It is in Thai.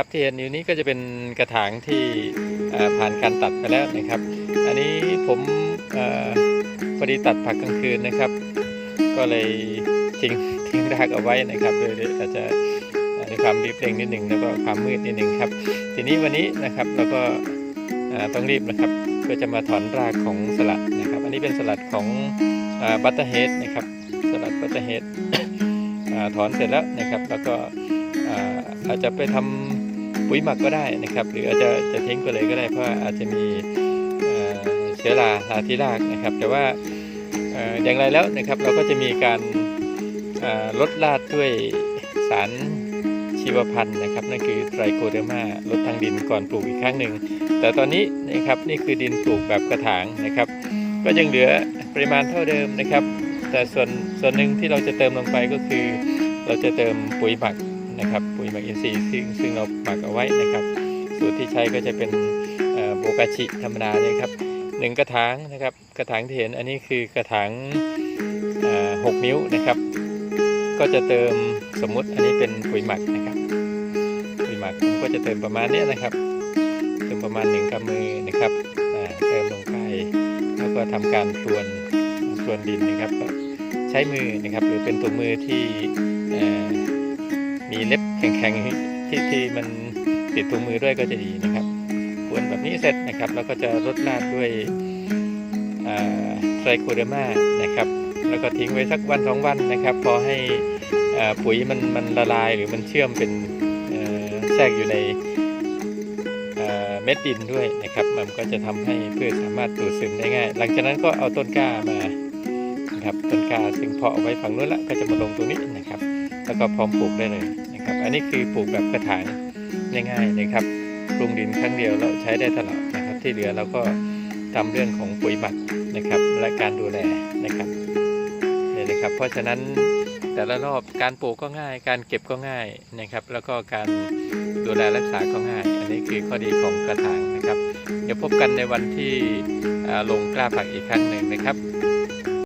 ครับที่เห็นอยู่นี้ก็จะเป็นกระถางที่ผ่านการตัดไปแล้วนะครับ อันนี้ผมอพอดีตัดผักกลางคืนนะครับ ก็เลยทิ้งทิ้งรากเอาไว้นะครับโดยอาจจะในความรีบเร่งนิดหนึ่งแล้วก็ความมืดนิดหนึ่งครับ ทีนี้วันนี้นะครับเราก็ต้องรีบนะครับเพื่อจะมาถอนรากของสลัดนะครับ อันนี้เป็นสลัดของบัตเตอร์เฮดนะครับสลัดบัตเตอร์เฮดถอนเสร็จแล้วนะครับ แล้วก็อาอาจจะไปทำ ปุ๋ยหมักก็ได้นะครับ หรืออาจจะจะทิ้งไปเลยก็ได้เพราะว่าอาจจะมีเชื้อราราที่รากนะครับ แต่ว่าอย่างไรแล้วนะครับเราก็จะมีการลดลาดด้วยสารชีวพันธุ์นะครับนั่นคือไตรโคเดอร์มาลดทางดินก่อนปลูกอีกครั้งหนึ่งแต่ตอนนี้นะครับนี่คือดินปลูกแบบกระถางนะครับ ก็ยังเหลือปริมาณเท่าเดิมนะครับ แต่ส่วนส่วนหนึ่งที่เราจะเติมลงไปก็คือ เราจะเติมปุ๋ยหมัก นะครับปุ๋ยหมักอินทรีย์ซึ่งซึ่งเราหมักเอาไว้นะครับ สูตรที่ใช้ก็จะเป็นเอ่อโบกาชิธรรมดาเนี่ยครับหนึ่งกระถางนะครับกระถางที่เห็นอันนี้คือกระถางเอ่อหกนิ้วนะครับ ก็จะเติมสมมุติอันนี้เป็นปุ๋ยหมักนะครับปุ๋ยหมักผมก็จะเติมประมาณเนี้ยนะครับ เติมประมาณหนึ่งกำมือนะครับอ่าเติมลงไปแล้วก็ทำการพรวนพรวนดินนะครับก็ใช้มือนะครับหรือเป็นตัวมือที่เอ่อ มีเล็บแข็งๆที่ที่มันติดตัวมือด้วยก็จะดีนะครับพรวนแบบนี้เสร็จนะครับแล้วก็จะรดราดด้วยไตรโคเดอร์มานะครับ แล้วก็ทิ้งไว้สักวันสองวันนะครับ พอให้ปุ๋ยมันมันละลายหรือมันเชื่อมเป็นแทรกอยู่ในเม็ดดินด้วยนะครับ มันก็จะทำให้พืชสามารถดูดซึมได้ง่าย หลังจากนั้นก็เอาต้นกล้ามานะครับต้นกล้าซึ่งเพาะเอาไว้ฝั่งนู้นละก็จะมาลงตรงนี้นะครับ แล้วก็พร้อมปลูกได้เลยนะครับ อันนี้คือปลูกแบบกระถางง่ายๆนะครับปรุงดินครั้งเดียวแล้วใช้ได้ตลอดนะครับ ที่เหลือเราก็ทำเรื่องของปุ๋ยหมักนะครับ และการดูแลนะครับเนี่ยนะครับ เพราะฉะนั้นแต่ละรอบการปลูกก็ง่าย การเก็บก็ง่ายนะครับ แล้วก็การดูแลรักษาก็ง่าย อันนี้คือข้อดีของกระถางนะครับ เดี๋ยวพบกันในวันที่อ่าลงกล้าผักอีกครั้งหนึ่งนะครับ